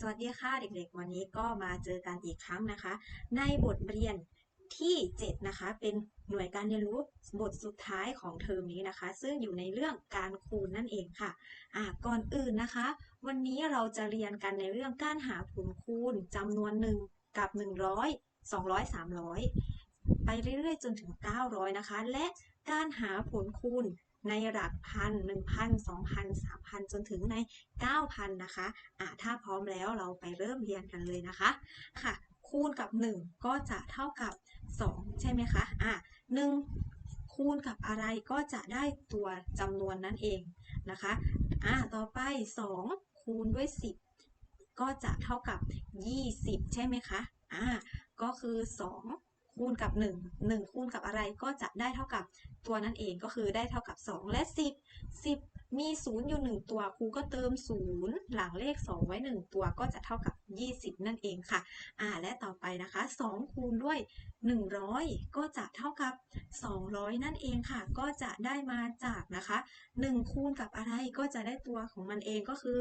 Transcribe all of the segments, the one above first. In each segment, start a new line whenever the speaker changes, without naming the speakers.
สวัสดีค่ะเด็กๆ วันนี้ก็มาเจอกันอีกครั้งนะคะ ในบทเรียนที่ 7 นะคะ เป็นหน่วยการเรียนรู้บทสุดท้ายของเทอมนี้นะคะ ซึ่งอยู่ในเรื่องการคูณนั่นเองค่ะอะก่อนอื่นนะคะ วันนี้เราจะเรียนกันในเรื่องการหาผลคูณจำนวนหนึ่งกับ 100 200 300 ไปเรื่อยๆ จนถึง 900 นะคะ และการหาผลคูณ ในหลักพันหนึ่งพันสองพันสามพันจนถึงใน9,000นนะคะอ่าถ้าพร้อมแล้วเราไปเริ่มเรียนกันเลยนะคะค่ะ คูณกับ 1 ก็จะเท่ากับ 2 ใช่ไหมคะอ่า1คูณกับอะไรก็จะได้ตัวจำนวนนั่นเองนะคะอ่าต่อไป 2 คูณด้วย 10 ก็จะเท่ากับ 20 ใช่ไหมคะอ่าก็คือ 2 คูณกับ 1 1 คูณกับอะไรก็จะได้เท่ากับตัวนั่นเองก็คือได้เท่ากับ 2 และ 10 10 มี 0 อยู่ 1 ตัวครูก็เติม 0 หลังเลข 2 ไว้ 1 ตัวก็จะเท่ากับ 20 นั่นเองค่ะอ่าและต่อไปนะคะ 2 คูณด้วย 100 ก็จะเท่ากับ 200 นั่นเองค่ะ ก็จะได้มาจากนะคะ 1 คูณกับอะไรก็จะได้ตัวของมันเองก็คือ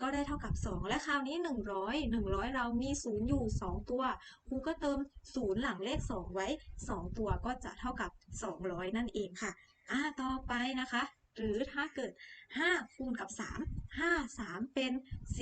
ก็ได้เท่ากับ 2 และคราวนี้ 100 100 เรามี 0 อยู่ 2 ตัว ครูก็เติม 0 หลังเลข 2 ไว้ 2 ตัวก็จะเท่ากับ 200 นั่นเองค่ะ อ่า ต่อไปนะคะ หรือถ้าเกิด 5 คูณกับ 3 5 3 เป็น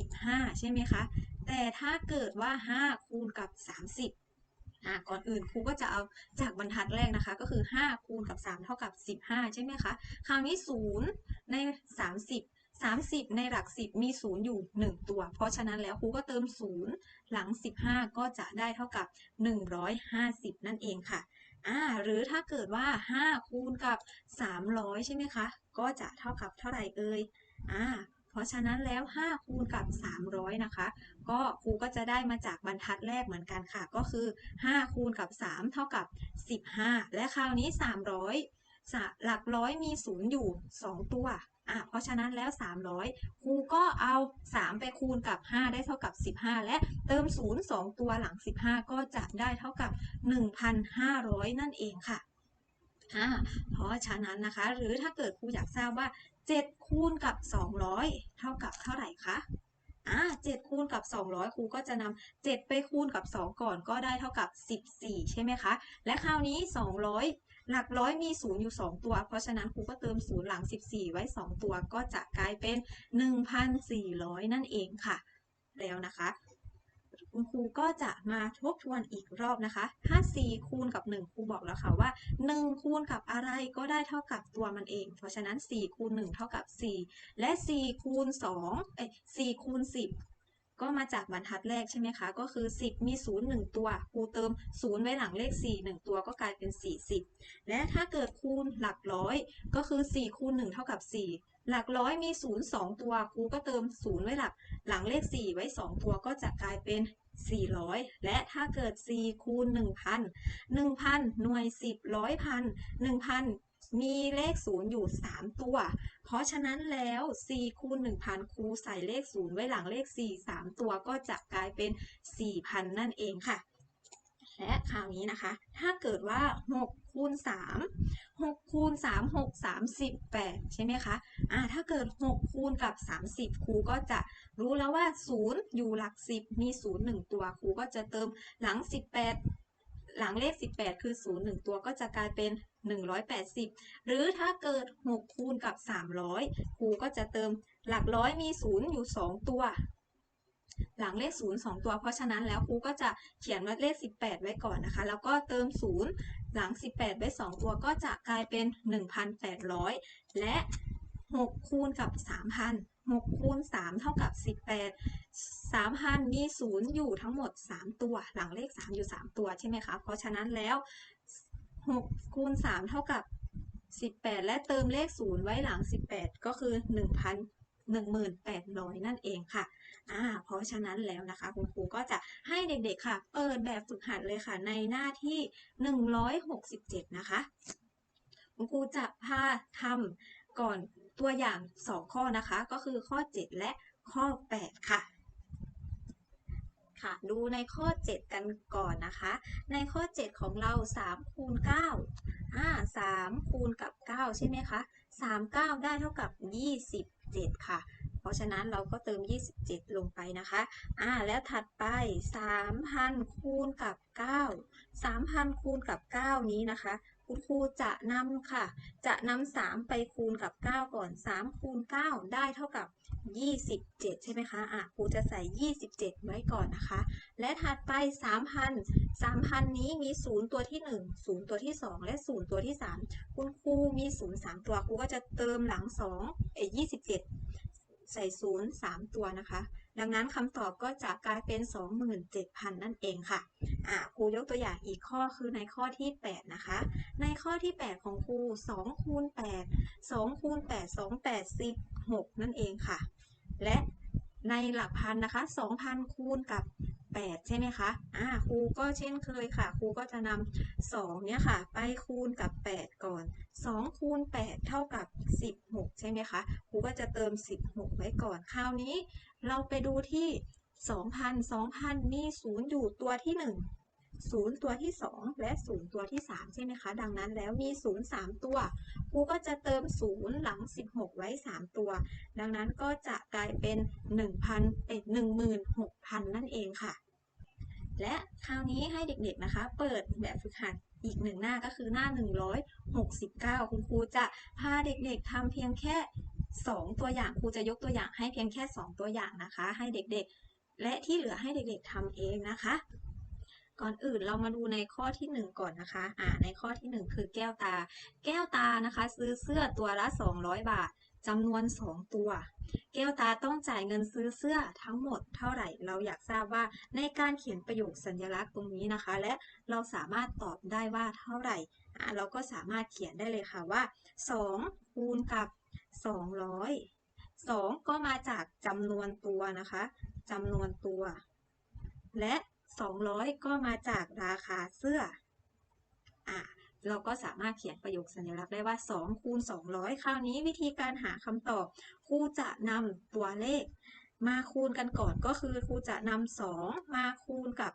15 ใช่ไหมคะ แต่ถ้าเกิดว่า 5 คูณกับ 30อ่าก่อนอื่นครูก็จะเอาจากบรรทัดแรกนะคะ ก็คือ 5 คูณกับ 3 เท่ากับ 15 ใช่ไหมคะ คราวนี้ 0 ใน 30 30 ในหลัก 10 มี 0 อยู่ 1 ตัว เพราะฉะนั้นแล้วครูก็เติม 0 หลัง 15 ก็จะได้เท่ากับ 150 นั่นเองค่ะอ่าหรือถ้าเกิดว่า 5 คูณกับ 300 ใช่ไหมคะ ก็จะเท่ากับเท่าไหร่เอ่ยอ่าเพราะฉะนั้นแล้ว 5 คูณกับ 300 นะคะ ก็ครูก็จะได้มาจากบรรทัดแรกเหมือนกันค่ะ ก็คือ 5 คูณกับ 3 เท่ากับ 15 และคราวนี้ 300หลักร้อยมี 0 อยู่ 2 ตัว อะเพราะฉะนั้นแล้ว 300 ครูก็เอา 3 ไปคูณกับ 5 ได้เท่ากับ 15 และเติม 0 2 ตัวหลัง 15 ก็จะได้เท่ากับ 1,500 นั่นเองค่ะอ่าเพราะฉะนั้นนะคะ หรือถ้าเกิดครูอยากทราบว่า 7 คูณกับ 200 เท่ากับเท่าไหร่คะ อ่า7คูณกับ 200 ครูก็จะนำ7ไปคูณกับ 2 ก่อนก็ได้เท่ากับ 14 ใช่ไหมคะ และคราวนี้ 200 หลักร้อยมี 0 อยู่ 2 ตัว เพราะฉะนั้นครูก็เติม 0 หลัง 14 ไว้ 2 ตัวก็จะกลายเป็น 1,400 นั่นเองค่ะ แล้วนะคะ คุณครูก็จะมาทบทวนอีกรอบนะคะถ้า4คูณกับ 1 ครูบอกแล้วค่ะว่า 1 คูณกับอะไรก็ได้เท่ากับตัวมันเอง เพราะฉะนั้น 4 คูณ 1 เท่ากับ 4 และ 4 คูณ2เอ้ย4คูณ 10ก็มาจากบรรทัดแรกใช่ไหมคะ ก็คือ 10 มี 0 1 ตัว ครูเติม 0 ไว้หลังเลข 4 1 ตัวก็กลายเป็น 40 และถ้าเกิดคูณหลักร้อย ก็คือ 4 คูณ 1 เท่ากับ 4 หลักร้อยมี 0 2 ตัว ครูก็เติม 0 ไว้หลัก หลังเลข 4 ไว้ 2 ตัวก็จะกลายเป็น 400 และถ้าเกิด 4 คูณ 1,000 1,000 หน่วย 10ร้อยพัน1,000 มีเลข 0 อยู่ 3 ตัว เพราะฉะนั้นแล้ว 4 คูณ 1,000 ครูใส่เลข 0 ไว้หลังเลข 4 3 ตัวก็จะกลายเป็น 4,000 นั่นเองค่ะ และคราวนี้นะคะ ถ้าเกิดว่า 6 คูณ 3 6 คูณ 3 6 30 8ใช่ไหมคะอ่าถ้าเกิด 6 คูณกับ 30 ครูก็จะรู้แล้วว่า 0 อยู่หลัก 10 มี 0 1 ตัว ครูก็จะเติมหลัง 18 หลังเลข 18 คือ 0 1 ตัวก็จะกลายเป็น 180 หรือถ้าเกิด 6 คูณกับ 300 ครูก็จะเติมหลักร้อยมี 0 อยู่ 2 ตัว หลังเลข 0 2 ตัว เพราะฉะนั้นแล้วครูก็จะเขียนว่าเลข 18 ไว้ก่อนนะคะ แล้วก็เติม 0 หลัง 18 ไว้ 2 ตัวก็จะกลายเป็น 1,800 และ 6 คูณกับ 3,000 6คูณ3เท่ากับ 18 3,000มี 0 อยู่ทั้งหมด 3 ตัว หลังเลข 3 อยู่ 3 ตัวใช่ไหมคะ เพราะฉะนั้นแล้ว 6 คูณ3เท่ากับ 18 และเติมเลข 0 ไว้หลัง 18 ก็คือ1,000 1800 นั่นเองค่ะอ่าเพราะฉะนั้นแล้วนะคะ คุณครูก็จะให้เด็กๆค่ะ เปิดแบบฝึกหัดเลยค่ะ ในหน้าที่ 167 นะคะ คุณครูจะพาทำก่อนตัวอย่าง 2 ข้อนะคะ ก็คือข้อ 7 และข้อ 8 ค่ะค่ะ ดูในข้อ 7 กันก่อนนะคะ ในข้อ 7 ของเรา 3 คูณ 9 อ่า 3 คูณกับ 9 ใช่ไหมคะ 3 9 ได้เท่ากับ 27 ค่ะ เพราะฉะนั้นเราก็เติม 27 ลงไปนะคะ อ่า แล้วถัดไป 3,000 คูณกับ 9 3,000 คูณกับ 9 นี้นะคะ คุณครูจะนำค่ะ จะนำ3ไปคูณกับ 9 ก่อน 3 คูณ 9 ได้เท่ากับ 27 ใช่ไหมคะ อะ ครูจะใส่ 27 ไว้ก่อนนะคะ และถัดไป 3,000 3,000 นี้มี 0 ตัวที่ 1 0 ตัวที่ 2 และ 0 ตัวที่ 3 คุณครูมี 0 3 ตัว ครูก็จะเติมหลัง2เอ้ย27 ใส่ 0 3 ตัวนะคะ ดังนั้นคำตอบก็จะกลายเป็น 27,000 นั่นเองค่ะอ่าครูยกตัวอย่างอีกข้อคือในข้อที่ 8 นะคะ ในข้อที่ 8 ของครู2คูณ8 2คูณ8 2 8 16 นั่นเองค่ะ และในหลักพันนะคะ 2,000 คูณกับ 8 ใช่ไหมคะ อ่า ครูก็เช่นเคยค่ะ ครูก็จะนำ2เนี่ยค่ะ ไปคูณกับ 8 ก่อน 2 คูณ 8 เท่ากับ 16 ใช่ไหมคะ ครูก็จะเติม 16 ไว้ก่อน คราวนี้ เราไปดูที่ 2,000 2,000 มี 0 อยู่ตัวที่ 1 0 ตัวที่ 2 และ 0 ตัวที่ 3 ใช่ไหมคะ ดังนั้นแล้วมี 0 3 ตัวครูก็จะเติม 0 หลัง 16 ไว้ 3 ตัว ดังนั้นก็จะกลายเป็น 1,000เป็น16,000 นั่นเองค่ะ และคราวนี้ให้เด็กๆนะคะ เปิดแบบฝึกหัดอีกหนึ่งหน้าก็คือหน้า 169 คุณครูจะพาเด็กๆทำเพียงแค่ 2 ตัวอย่างครูจะยกตัวอย่างให้เพียงแค่ 2 ตัวอย่างนะคะ ให้เด็กๆ และที่เหลือให้เด็กๆทำเองนะคะ ก่อนอื่นเรามาดูในข้อที่ 1 ก่อนนะคะอ่าในข้อที่ 1 คือแก้วตา แก้วตานะคะ ซื้อเสื้อตัวละ 200 บาทจำนวน 2 ตัว แก้วตาต้องจ่ายเงินซื้อเสื้อทั้งหมดเท่าไหร่ เราอยากทราบว่าในการเขียนประโยคสัญลักษณ์ตรงนี้นะคะ และเราสามารถตอบได้ว่าเท่าไหร่อ่าเราก็สามารถเขียนได้เลยค่ะว่า 2 คูณกับ 200 2 ก็มาจากจำนวนตัวนะคะจำนวนตัว และ 200 ก็มาจากราคาเสื้ออะเราก็สามารถเขียนประโยคสัญลักษณ์ได้ว่า 2 คูณ 200 คราวนี้วิธีการหาคำตอบครูจะนำตัวเลข มาคูณกันก่อนก็คือครูจะนำ2มาคูณกับ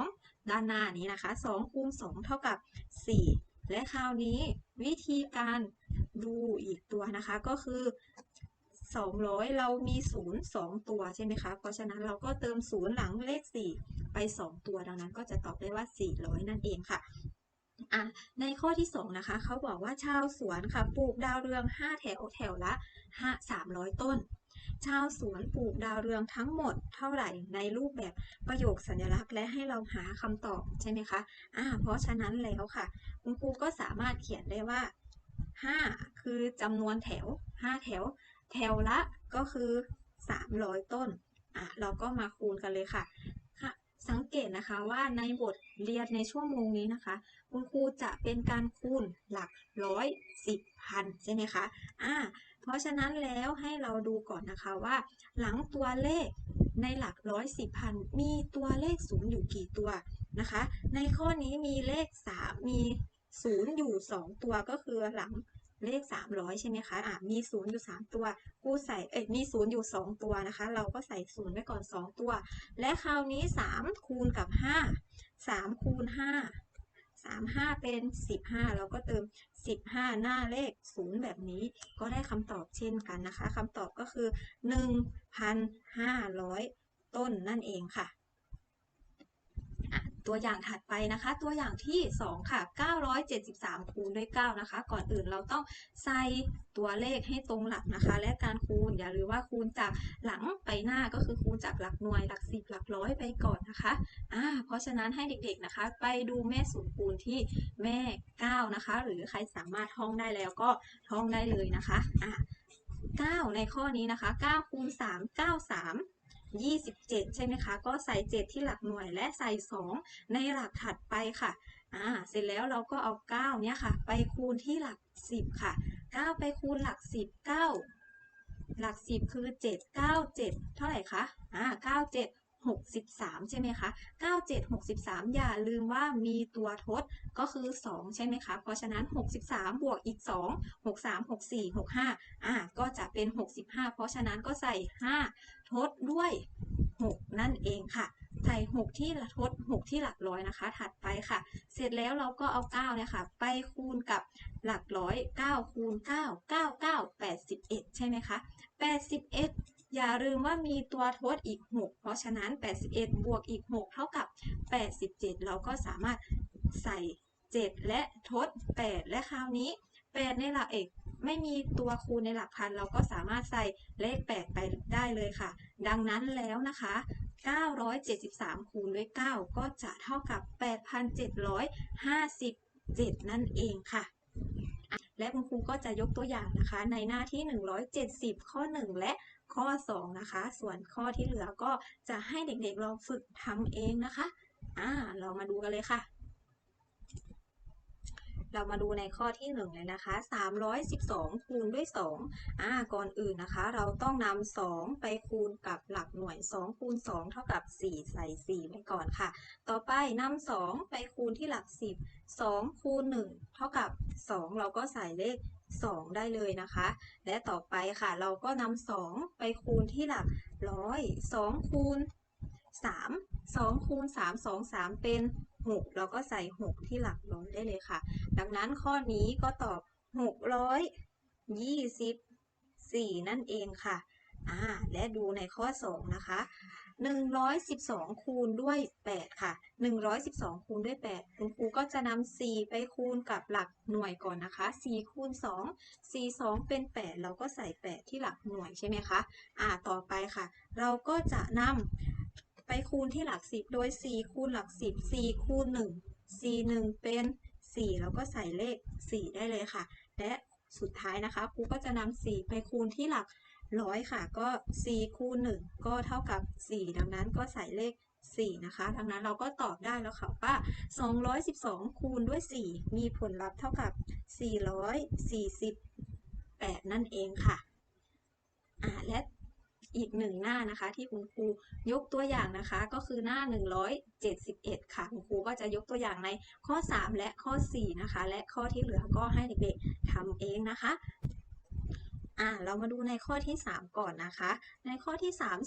2 ด้านหน้านี้นะคะ 2 คูณ 2 เท่ากับ 4 และคราวนี้วิธีการ ดูอีกตัวนะคะก็คือ 200 เรามี 0 2 ตัวใช่ไหมคะ เพราะฉะนั้นเราก็เติม 0 หลังเลข 4 ไป 2 ตัวดังนั้นก็จะตอบได้ว่า 400 นั่นเองค่ะอะในข้อที่ 2 นะคะ เขาบอกว่าชาวสวนค่ะปลูกดาวเรือง 5 แถวแถวละ5 300 ต้น ชาวสวนปลูกดาวเรืองทั้งหมดเท่าไหร่ในรูปแบบประโยคสัญลักษณ์ และให้เราหาคำตอบใช่ไหมคะอ่าเพราะฉะนั้นแล้วค่ะ คุณครูก็สามารถเขียนได้ว่า 5 คือจำนวนแถว 5 แถว แถวละก็คือ 300 ต้นอะเราก็มาคูณกันเลยค่ะค่ะ สังเกตนะคะว่าในบทเรียนในชั่วโมงนี้นะคะ คุณครูจะเป็นการคูณหลักร้อยสิบพันใช่ไหมคะอ่าเพราะฉะนั้นแล้วให้เราดูก่อนนะคะว่า หลังตัวเลขในหลักร้อยสิบพันมีตัวเลขศูนย์อยู่กี่ตัวนะคะ ในข้อนี้มีเลข 3 มี ศูนย์อยู่ 2 ตัวก็คือหลังเลข 300 ใช่ไหมคะอะมี0อยู่ 3 ตัวกูใส่เอ้ยมี0อยู่ 2 ตัวนะคะ เราก็ใส่0ไว้ก่อน 2 ตัว และคราวนี้ 3 คูณกับ 5 3 คูณ 5 3 5 เป็น 15 เราก็เติม 15 หน้าเลข 0 แบบนี้ ก็ได้คำตอบเช่นกันนะคะคำตอบก็คือ 1,500 ต้นนั่นเองค่ะ ตัวอย่างถัดไปนะคะ ตัวอย่างที่ 2 ค่ะ 973 คูณด้วย 9 นะคะ ก่อนอื่นเราต้องใส่ตัวเลขให้ตรงหลักนะคะ และการคูณอย่าลืมว่าคูณจากหลังไปหน้าก็คือคูณจากหลักหน่วยหลักสิบหลักร้อยไปก่อนนะคะอ่าเพราะฉะนั้นให้เด็กๆนะคะ ไปดูแม่สูตรคูณที่แม่ 9 นะคะ หรือใครสามารถท่องได้แล้วก็ท่องได้เลยนะคะอ่า9ในข้อนี้นะคะ9คูณ3 9 3 27 ใช่ไหมคะ ก็ใส่ 7 ที่หลักหน่วยและใส่ 2 ในหลักถัดไปค่ะ อ่า เสร็จแล้วเราก็เอา 9 เนี่ยค่ะ ไปคูณที่หลัก 10 ค่ะ 9 ไปคูณหลัก 10 9 หลัก 10 คือ 7 9 7 เท่าไหร่คะ อ่า 9 7 63 ใช่ไหมคะ 97 63 อย่าลืมว่ามีตัวทดก็คือ 2 ใช่ไหมคะ เพราะฉะนั้น 63 บวกอีก 2 63 64 65 อ่า ก็จะเป็น 65 เพราะฉะนั้นก็ใส่ 5 ทดด้วย 6 นั่นเองค่ะ ใส่6ที่ทด 6 ที่หลักร้อยนะคะ ถัดไปค่ะ เสร็จแล้วเราก็เอา9เนี่ยค่ะ ไปคูณกับหลักร้อย 9 คูณ 9 9 9 81 ใช่ไหมคะ 81 อย่าลืมว่ามีตัวทดอีก 6 เพราะฉะนั้น 81 บวกอีก 6 เท่ากับ 87 เราก็สามารถใส่ 7 และทด 8 และคราวนี้ 8 ในหลักเอกไม่มีตัวคูณในหลักพัน เราก็สามารถใส่เลข 8 ไปได้เลยค่ะ ดังนั้นแล้วนะคะ 973 คูณด้วย 9 ก็จะเท่ากับ 8,757 นั่นเองค่ะและคุณครูก็จะยกตัวอย่างนะคะ ในหน้าที่ 170 ข้อ 1 และ ข้อ 2 นะคะ ส่วนข้อที่เหลือก็จะให้เด็กๆลองฝึกทำเองนะคะอ่าเรามาดูกันเลยค่ะ เรามาดูในข้อที่ 1 เลยนะคะ 312 คูณด้วย 2อ่าก่อนอื่นนะคะ เราต้องนำ2ไปคูณกับหลักหน่วย 2 คูณ 2 เท่ากับ 4 ใส่ 4 ไว้ก่อนค่ะ ต่อไปนำ2ไปคูณที่หลัก 10 2 คูณ 1 เท่ากับ 2 เราก็ใส่เลข 2 ได้เลยนะคะ และต่อไปค่ะ เราก็นำ2ไปคูณที่หลักร้อย2คูณ3 2คูณ3 2 3 เป็น 6 เราก็ใส่ 6 ที่หลักร้อยได้เลยค่ะ ดังนั้นข้อนี้ก็ตอบ 624 นั่นเองค่ะอ่าและดูในข้อ 2 นะคะ 112 คูณด้วย 8 ค่ะ 112 คูณด้วย 8 คุณครูก็จะนำ4ไปคูณกับหลักหน่วยก่อนนะคะ 4 คูณ 2 4 2 เป็น 8 เราก็ใส่ 8 ที่หลักหน่วยใช่ไหมคะ อ่า ต่อไปค่ะ เราก็จะนำไปคูณที่หลัก 10 โดย 4 คูณหลัก 10 4 คูณ 1 4 1 เป็น 4 เราก็ใส่เลข 4 ได้เลยค่ะ และสุดท้ายนะคะครูก็จะนำ4ไปคูณที่หลัก ร้อยค่ะ ก็4คูณ1ก็เท่ากับ 4 ดังนั้นก็ใส่เลข 4 นะคะ ดังนั้นเราก็ตอบได้แล้วค่ะว่า 212 คูณด้วย 4 มีผลลัพธ์เท่ากับ 448 นั่นเองค่ะอ่าและอีกหนึ่งหน้านะคะ ที่คุณครูยกตัวอย่างนะคะ ก็คือหน้า 171 ค่ะ คุณครูก็จะยกตัวอย่างในข้อ 3 และข้อ 4 นะคะ และข้อที่เหลือก็ให้เด็กๆทำเองนะคะ อ่าเรามาดูในข้อที่ 3 ก่อนนะคะ ในข้อที่ 3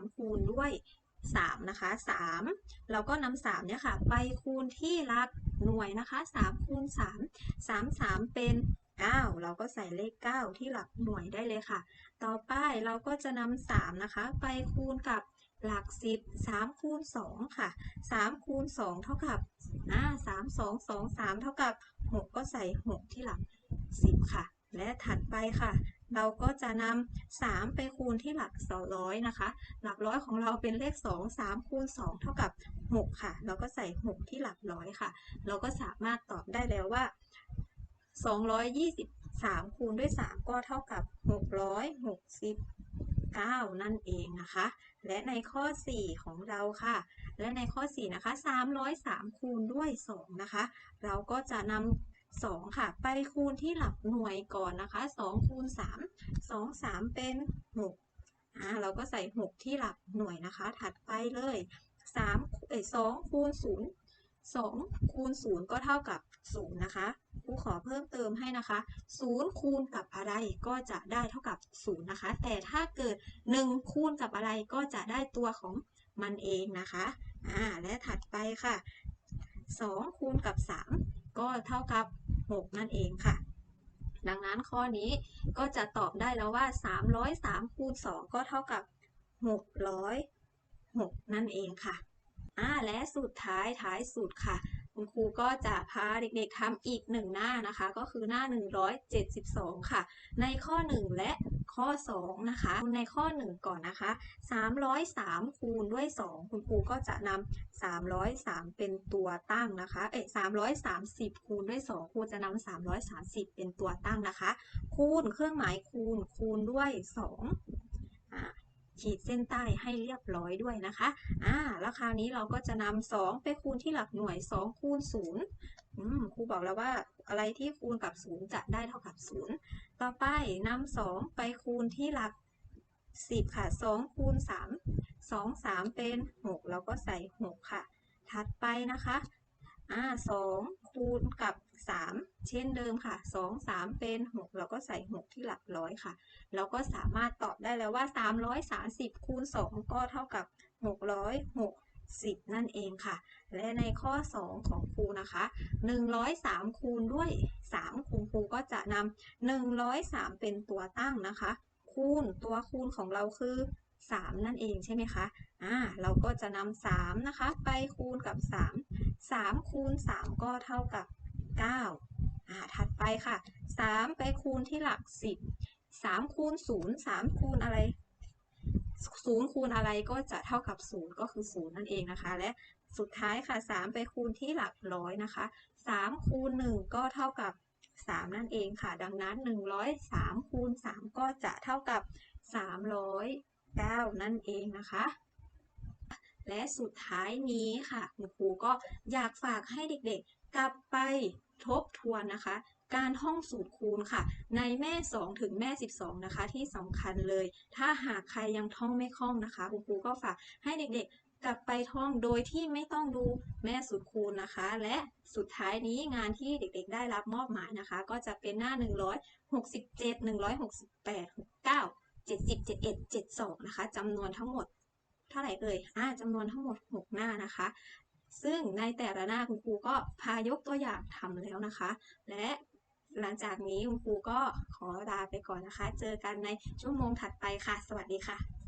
223 คูณด้วย 3 นะคะ 3 เราก็นำ3เนี่ยค่ะ ไปคูณที่หลักหน่วยนะคะ 3 คูณ 3 3 3 เป็น 9 เราก็ใส่เลข 9 ที่หลักหน่วยได้เลยค่ะ ต่อไปเราก็จะนำ3นะคะ ไปคูณกับหลัก 10 3คูณ2ค่ะ 3 คูณ 2 เท่ากับอ่า3 2 2 3 เท่ากับ 6 ก็ใส่ 6 ที่หลัก 10 ค่ะ และถัดไปค่ะ เราก็จะนำ3ไปคูณที่หลัก200นะคะ หลักร้อยของเราเป็นเลข 2 3คูณ2เท่ากับ 6 ค่ะ เราก็ใส่ 6 ที่หลักร้อยค่ะ เราก็สามารถตอบได้แล้วว่า223 คูณด้วย 3 ก็เท่ากับ 669 นั่นเองนะคะ และในข้อ 4 ของเราค่ะ และในข้อ 4 นะคะ 303 คูณด้วย 2 นะคะ เราก็จะนำ 2 ค่ะ ไปคูณที่หลักหน่วยก่อนนะคะ 2 คูณ 3 2 3 เป็น 6 อ่า เราก็ใส่ 6 ที่หลักหน่วยนะคะ ถัดไปเลย3เอ้ย2คูณ 0 2 คูณ 0 ก็เท่ากับ 0 นะคะครูขอเพิ่มเติมให้นะคะ 0 คูณกับอะไรก็จะได้เท่ากับ 0 นะคะ แต่ถ้าเกิด 1 คูณกับอะไรก็จะได้ตัวของมันเองนะคะ อ่า และถัดไปค่ะ 2 คูณกับ 3 ก็เท่ากับ 6 นั่นเองค่ะ ดังนั้นข้อนี้ก็จะตอบได้แล้วว่า 303คูณ2ก็เท่ากับ 606 นั่นเองค่ะอ่าและสุดท้ายท้ายสุดค่ะ คุณครูก็จะพาเด็กๆทำอีกหนึ่งหน้านะคะ ก็คือหน้า 172 ค่ะ ในข้อ 1 และ ข้อ 2 นะคะในข้อ 1 ก่อนนะคะ 303 คูณด้วย 2 คุณครูก็จะนำ303 เป็นตัวตั้งนะคะเอ้ย330 คูณด้วย 2 ครูจะนำ330 เป็นตัวตั้งนะคะ คูณเครื่องหมายคูณคูณด้วย 2 อ่าขีดเส้นใต้ให้เรียบร้อยด้วยนะคะ อ่า แล้วคราวนี้เราก็จะนำ2ไปคูณที่หลักหน่วย2คูณ0อืมครูบอกแล้วว่าอะไรที่คูณกับ0จะได้เท่ากับ0 ต่อไปนำ2ไปคูณที่หลัก10ค่ะ2คูณ3 2 3เป็น6เราก็ใส่6ค่ะ ถัดไปนะคะอ่า2คูณกับ3เช่นเดิมค่ะ2 3เป็น6เราก็ใส่6ที่หลักร้อยค่ะ เราก็สามารถตอบได้แล้วว่า330คูณ2ก็เท่ากับหกร้อยหก 660นั่นเองค่ะ และในข้อ 2 ของครูนะคะ 103 คูณด้วย 3คุณครูก็จะนำ103 เป็นตัวตั้งนะคะคคูณตัวคูณของเราคือ 3 นั่นเองใช่ไหมคะอ่าเราก็จะนำ3นะคะ ไปคูณกับ 3 3 คูณ 3 ก็เท่ากับ 9อ่าถัดไปค่ะ 3 ไปคูณที่หลัก 10 3คูณ0 3คูณอะไร 0คูณอะไรก็จะเท่ากับ0ก็คือ0นั่นเองนะคะ และสุดท้ายค่ะ 3 ไปคูณที่หลักร้อยนะคะ 3 คูณ 1 ก็เท่ากับ 3 นั่นเองค่ะ ดังนั้น 103 คูณ 3 ก็จะเท่ากับ 309 นั่นเองนะคะ และสุดท้ายนี้ค่ะ คุณครูก็อยากฝากให้เด็กๆ กลับไปทบทวนนะคะ การท่องสูตรคูณค่ะ ในแม่ 2 ถึงแม่ 12 นะคะ ที่สำคัญเลย ถ้าหากใครยังท่องไม่คล่องนะคะคุณครูก็ฝากให้เด็กๆกลับไปท่องโดยที่ไม่ต้องดูแม่สูตรคูณนะคะ และสุดท้ายนี้งานที่เด็กๆ ได้รับมอบหมายนะคะ ก็จะเป็นหน้า 167 168 69 70 71 72 นะคะจำนวนทั้งหมด เท่าไหร่เอ่ยอ่าจำนวนทั้งหมด 6 หน้านะคะ ซึ่งในแต่ละหน้าคุณครูก็พายกตัวอย่างทำแล้วนะคะ และ หลังจากนี้คุณครูก็ขอลาไปก่อนนะคะ เจอกันในชั่วโมงถัดไปค่ะ สวัสดีค่ะ